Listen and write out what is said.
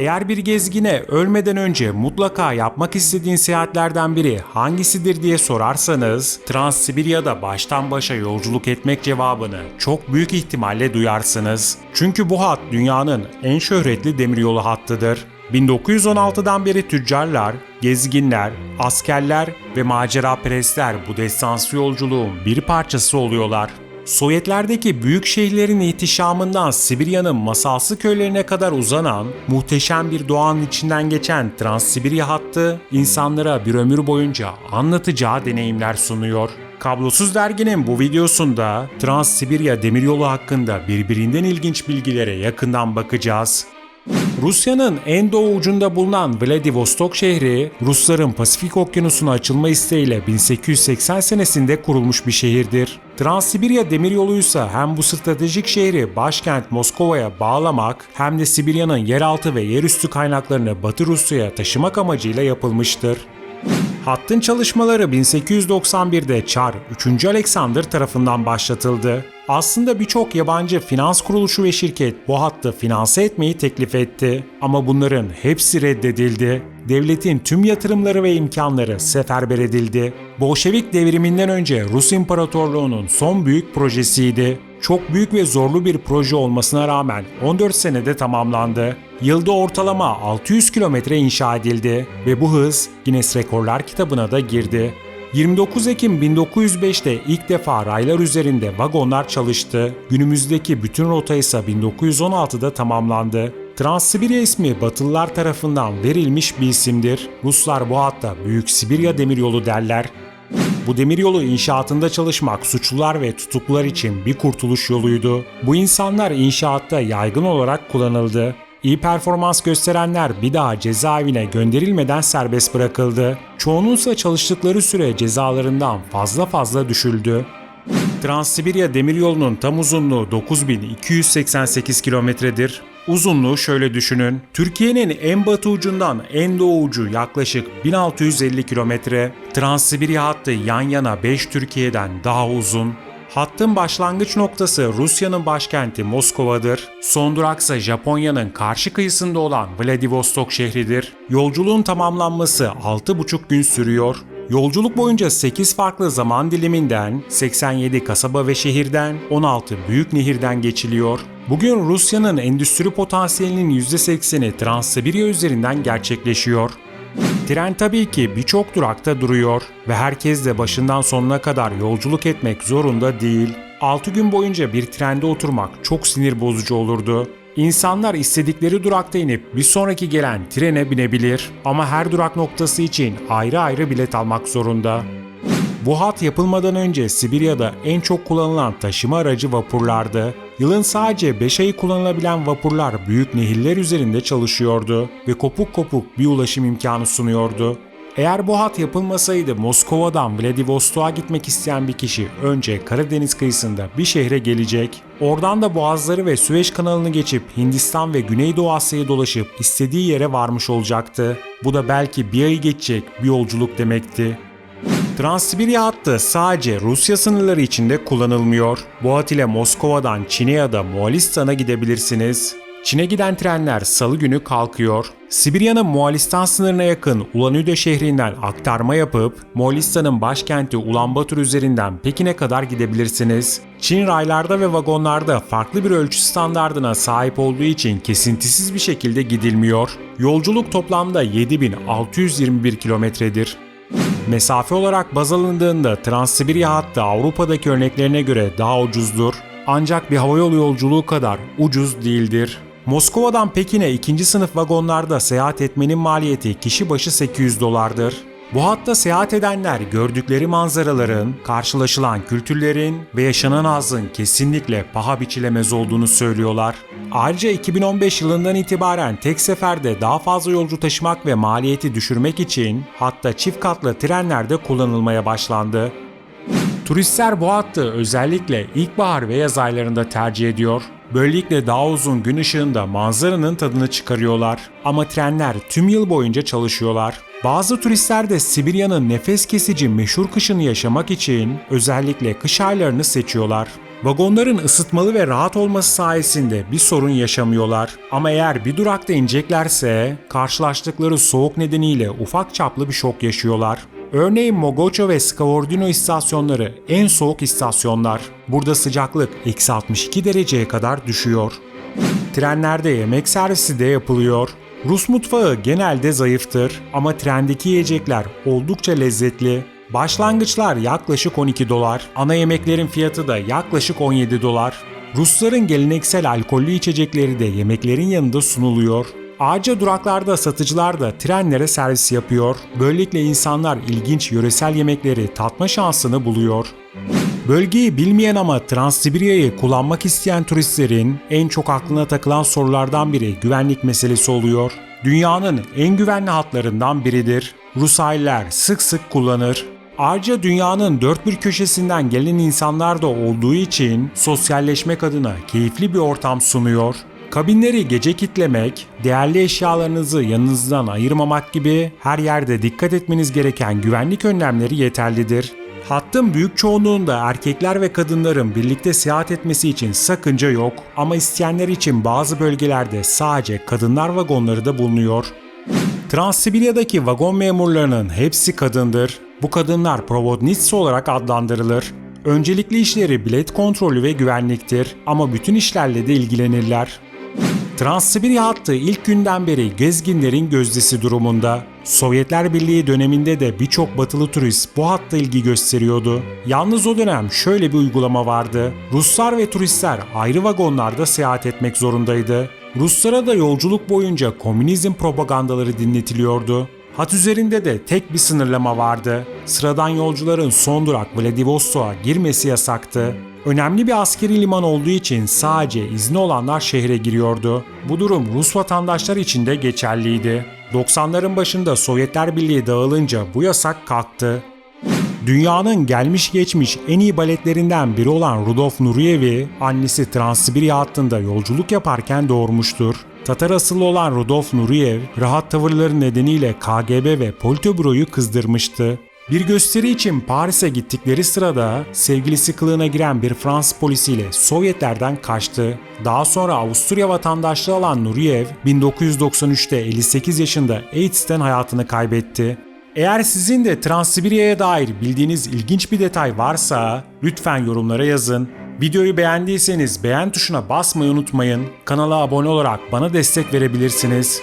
Eğer bir gezgine ölmeden önce mutlaka yapmak istediğin seyahatlerden biri hangisidir diye sorarsanız, Transsibirya'da baştan başa yolculuk etmek cevabını çok büyük ihtimalle duyarsınız. Çünkü bu hat dünyanın en şöhretli demiryolu hattıdır. 1916'dan beri tüccarlar, gezginler, askerler ve maceraperestler bu destansı yolculuğun bir parçası oluyorlar. Sovyetlerdeki büyük şehirlerin ihtişamından Sibirya'nın masalsı köylerine kadar uzanan, muhteşem bir doğanın içinden geçen Transsibirya hattı, insanlara bir ömür boyunca anlatacağı deneyimler sunuyor. Kablosuz Dergi'nin bu videosunda Transsibirya demiryolu hakkında birbirinden ilginç bilgilere yakından bakacağız. Rusya'nın en doğu ucunda bulunan Vladivostok şehri, Rusların Pasifik Okyanusu'na açılma isteğiyle 1880 senesinde kurulmuş bir şehirdir. Transsibirya demiryolu ise hem bu stratejik şehri başkent Moskova'ya bağlamak hem de Sibirya'nın yeraltı ve yerüstü kaynaklarını Batı Rusya'ya taşımak amacıyla yapılmıştır. Hattın çalışmaları 1891'de Çar 3. Alexander tarafından başlatıldı. Aslında birçok yabancı finans kuruluşu ve şirket bu hattı finanse etmeyi teklif etti. Ama bunların hepsi reddedildi. Devletin tüm yatırımları ve imkanları seferber edildi. Bolşevik devriminden önce Rus İmparatorluğu'nun son büyük projesiydi. Çok büyük ve zorlu bir proje olmasına rağmen 14 senede tamamlandı. Yılda ortalama 600 kilometre inşa edildi ve bu hız Guinness Rekorlar kitabına da girdi. 29 Ekim 1905'te ilk defa raylar üzerinde vagonlar çalıştı. Günümüzdeki bütün rota ise 1916'da tamamlandı. Transsibirya ismi Batılılar tarafından verilmiş bir isimdir. Ruslar bu hatta Büyük Sibirya Demiryolu derler. Bu demiryolu inşaatında çalışmak suçlular ve tutuklular için bir kurtuluş yoluydu. Bu insanlar inşaatta yaygın olarak kullanıldı. İyi performans gösterenler bir daha cezaevine gönderilmeden serbest bırakıldı. Çoğununsa çalıştıkları süre cezalarından fazla fazla düşüldü. Transsibirya demiryolunun tam uzunluğu 9288 kilometredir. Uzunluğu şöyle düşünün. Türkiye'nin en batı ucundan en doğu ucu yaklaşık 1650 kilometre. Transsibirya hattı yan yana 5 Türkiye'den daha uzun. Hattın başlangıç noktası Rusya'nın başkenti Moskova'dır. Son duraksa Japonya'nın karşı kıyısında olan Vladivostok şehridir. Yolculuğun tamamlanması 6,5 gün sürüyor. Yolculuk boyunca 8 farklı zaman diliminden, 87 kasaba ve şehirden, 16 büyük nehirden geçiliyor. Bugün Rusya'nın endüstri potansiyelinin %80'i Transsibirya üzerinden gerçekleşiyor. Tren tabii ki birçok durakta duruyor ve herkes de başından sonuna kadar yolculuk etmek zorunda değil. 6 gün boyunca bir trende oturmak çok sinir bozucu olurdu. İnsanlar istedikleri durakta inip bir sonraki gelen trene binebilir ama her durak noktası için ayrı ayrı bilet almak zorunda. Bu hat yapılmadan önce Sibirya'da en çok kullanılan taşıma aracı vapurlardı. Yılın sadece 5 ayı kullanılabilen vapurlar büyük nehirler üzerinde çalışıyordu ve kopuk kopuk bir ulaşım imkanı sunuyordu. Eğer bu hat yapılmasaydı Moskova'dan Vladivostok'a gitmek isteyen bir kişi önce Karadeniz kıyısında bir şehre gelecek, oradan da Boğazları ve Süveyş kanalını geçip Hindistan ve Güneydoğu Asya'yı dolaşıp istediği yere varmış olacaktı. Bu da belki bir ayı geçecek bir yolculuk demekti. Transsibirya hattı sadece Rusya sınırları içinde kullanılmıyor. Bu hat ile Moskova'dan Çin'e ya da Moğolistan'a gidebilirsiniz. Çin'e giden trenler salı günü kalkıyor. Sibirya'nın Moğolistan sınırına yakın Ulan-Ude şehrinden aktarma yapıp Moğolistan'ın başkenti Ulanbator üzerinden Pekin'e kadar gidebilirsiniz. Çin raylarda ve vagonlarda farklı bir ölçü standardına sahip olduğu için kesintisiz bir şekilde gidilmiyor. Yolculuk toplamda 7621 kilometredir. Mesafe olarak baz alındığında Transsibirya hattı Avrupa'daki örneklerine göre daha ucuzdur. Ancak bir havayolu yolculuğu kadar ucuz değildir. Moskova'dan Pekin'e ikinci sınıf vagonlarda seyahat etmenin maliyeti kişi başı 800 dolardır. Bu hatta seyahat edenler gördükleri manzaraların, karşılaşılan kültürlerin ve yaşanan azın kesinlikle paha biçilemez olduğunu söylüyorlar. Ayrıca 2015 yılından itibaren tek seferde daha fazla yolcu taşımak ve maliyeti düşürmek için hatta çift katlı trenlerde kullanılmaya başlandı. Turistler bu hattı özellikle ilkbahar ve yaz aylarında tercih ediyor. Böylelikle daha uzun gün ışığında manzaranın tadını çıkarıyorlar. Ama trenler tüm yıl boyunca çalışıyorlar. Bazı turistler de Sibirya'nın nefes kesici meşhur kışını yaşamak için özellikle kış aylarını seçiyorlar. Vagonların ısıtmalı ve rahat olması sayesinde bir sorun yaşamıyorlar. Ama eğer bir durakta ineceklerse karşılaştıkları soğuk nedeniyle ufak çaplı bir şok yaşıyorlar. Örneğin Mogocho ve Scavordino istasyonları en soğuk istasyonlar. Burada sıcaklık eksi 62 dereceye kadar düşüyor. Trenlerde yemek servisi de yapılıyor. Rus mutfağı genelde zayıftır ama trendeki yiyecekler oldukça lezzetli. Başlangıçlar yaklaşık 12 dolar, ana yemeklerin fiyatı da yaklaşık 17 dolar. Rusların geleneksel alkollü içecekleri de yemeklerin yanında sunuluyor. Ayrıca duraklarda satıcılar da trenlere servis yapıyor. Böylelikle insanlar ilginç yöresel yemekleri tatma şansını buluyor. Bölgeyi bilmeyen ama Transsibirya'yı kullanmak isteyen turistlerin en çok aklına takılan sorulardan biri güvenlik meselesi oluyor. Dünyanın en güvenli hatlarından biridir. Rus aileler sık sık kullanır. Ayrıca dünyanın dört bir köşesinden gelen insanlar da olduğu için sosyalleşmek adına keyifli bir ortam sunuyor. Kabinleri gece kitlemek, değerli eşyalarınızı yanınızdan ayırmamak gibi her yerde dikkat etmeniz gereken güvenlik önlemleri yeterlidir. Hattın büyük çoğunluğunda erkekler ve kadınların birlikte seyahat etmesi için sakınca yok ama isteyenler için bazı bölgelerde sadece kadınlar vagonları da bulunuyor. Transsibirya'daki vagon memurlarının hepsi kadındır. Bu kadınlar provodnitsa olarak adlandırılır. Öncelikli işleri bilet kontrolü ve güvenliktir ama bütün işlerle de ilgilenirler. Transsibirya hattı ilk günden beri gezginlerin gözdesi durumunda. Sovyetler Birliği döneminde de birçok batılı turist bu hatta ilgi gösteriyordu. Yalnız o dönem şöyle bir uygulama vardı. Ruslar ve turistler ayrı vagonlarda seyahat etmek zorundaydı. Ruslara da yolculuk boyunca komünizm propagandaları dinletiliyordu. Hat üzerinde de tek bir sınırlama vardı. Sıradan yolcuların son durak Vladivostok'a girmesi yasaktı. Önemli bir askeri liman olduğu için sadece izni olanlar şehre giriyordu. Bu durum Rus vatandaşlar için de geçerliydi. 90'ların başında Sovyetler Birliği dağılınca bu yasak kalktı. Dünyanın gelmiş geçmiş en iyi baletlerinden biri olan Rudolf Nuriyev'i annesi Transsibirya hattında yolculuk yaparken doğurmuştur. Tatar asıllı olan Rudolf Nuriyev, rahat tavırları nedeniyle KGB ve Politbüro'yu kızdırmıştı. Bir gösteri için Paris'e gittikleri sırada sevgilisi kılığına giren bir Fransız polisiyle Sovyetlerden kaçtı. Daha sonra Avusturya vatandaşlığı alan Nuriyev 1993'te 58 yaşında AIDS'ten hayatını kaybetti. Eğer sizin de Transsibirya'ya dair bildiğiniz ilginç bir detay varsa lütfen yorumlara yazın. Videoyu beğendiyseniz beğen tuşuna basmayı unutmayın. Kanala abone olarak bana destek verebilirsiniz.